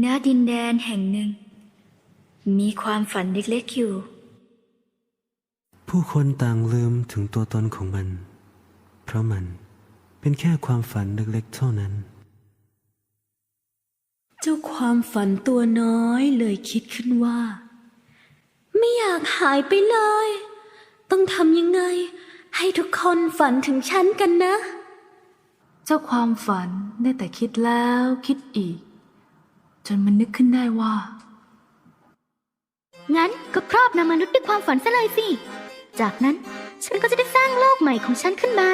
ณดินแดนแห่งหนึ่ง มีความฝันเล็กๆอยู่ ผู้คนต่างลืมถึงตัวตนของมัน เพราะมันเป็นแค่ความฝันเล็กๆเท่านั้น เจ้าความฝันตัวน้อยเลยคิดขึ้นว่า ไม่อยากหายไปเลย ต้องทำยังไง ให้ทุกคนฝันถึงฉันกันนะ เจ้าความฝันได้แต่คิดแล้วคิดอีก จนมันนึกขึ้นได้ว่า งั้นก็ครอบนำมนุษย์ด้วยความฝันซะเลยสิ จากนั้นฉันก็จะได้สร้างโลกใหม่ของฉันขึ้นมา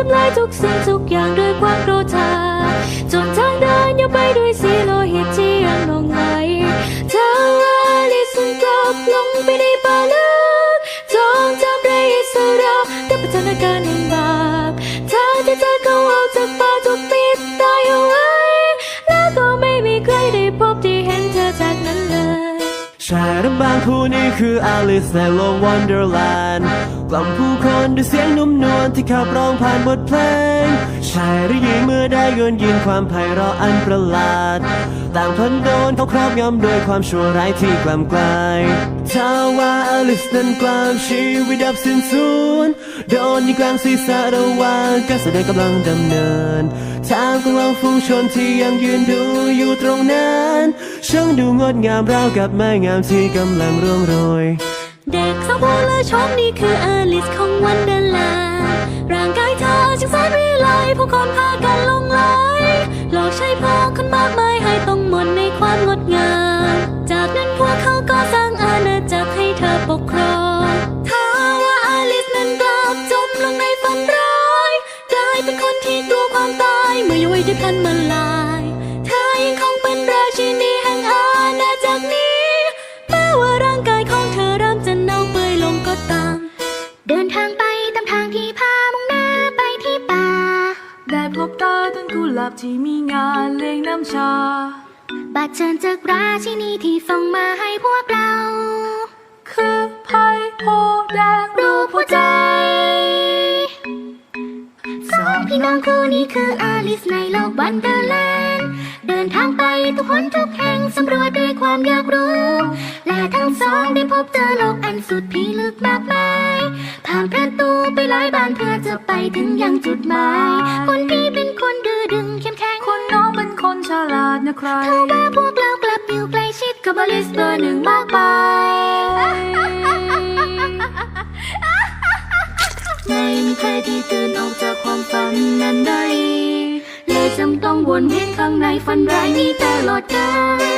ทำลายทุกสิ่งทุกอย่างด้วยความโกรธาจนทางเดินยังไปด้วยสีโลหิตที่ยังลงไหลเธออลิสกลับลงไปในป่าลึกจองจำได้สระกับพัฒนาการแห่งบาปทางที่เธอเข้าออกจากป่าถูกปิดตายเอาไว้ แล้วก็ไม่มีใครได้พบที่เห็นเธอจากนั้นเลยชายรำบางผู้นี้คืออลิสในโลกวันเดอร์แลนด์ กล่อมผู้คนด้วยเสียงนุ่มนวลที่ขับร้องผ่านบทเพลงชายหรือหญิงเมื่อได้ยนยินความไพเราะอันประหลาด ต่างพลันโดนเขาครอบงำด้วยความชั่วร้ายที่กล้ำกลายถ้าว่าอลิสนั้นกลางชีวิตดับสิ้นสูญโดนยิงกลางศีรษะระหว่างการแสดงกำลังดำเนินทางของเราฝูงชนที่ยังยืนดูอยู่ตรงนั้นช่างดูงดงามราวกับไม้งามที่กำลังร่วงโรย เด็กสาวผู้และชมนี่คืออลิสของวันเดลนด์ร่างกายเธอช่างแสนวิไลผู้คนพากันลงไหลหลอกใช้พอคนมากมายให้ต้องหมดในความงดงาม จากนั้นพวกเขาก็สร้างอาณาจักรให้เธอปกครองถ้าว่าอลิสนั้นกลับจมลงในฝันร้ายกลายเป็นคนที่กลัวความตายเมื่อเยาวัยได้พลันมา กุหลาบที่มีงานเลี้ยงน้ำชา บัดเชิญจากราชินีที่ส่งมาให้พวกเรา คือไพ่โพแดงรูปหัวใจสองพี่น้องคู่นี้คืออาลิสในโลกวันเดอร์แลนด์เดินทางไปทุกคนทุกแห่งสำรวจด้วยความอยากรู้ และทั้งสองได้พบเจอโลกอันสุดพิลึกมากมาย ผ่านประตูไปหลายบานเพื่อจะไปถึงยังจุดหมาย คนพี่เป็นคนดื้อดึงเข้มแข็ง คนน้องเป็นคนฉลาดนะใครเท่าว่าพวกเรากลับอยู่ใกล้ชิดกับอลิสเบอร์หนึ่งมากไปไม่มีใครที่ตื่นออกจากความฝันนั้นได้และจำต้องวนเวียนข้างในฝันร้ายนี้ตลอดกาล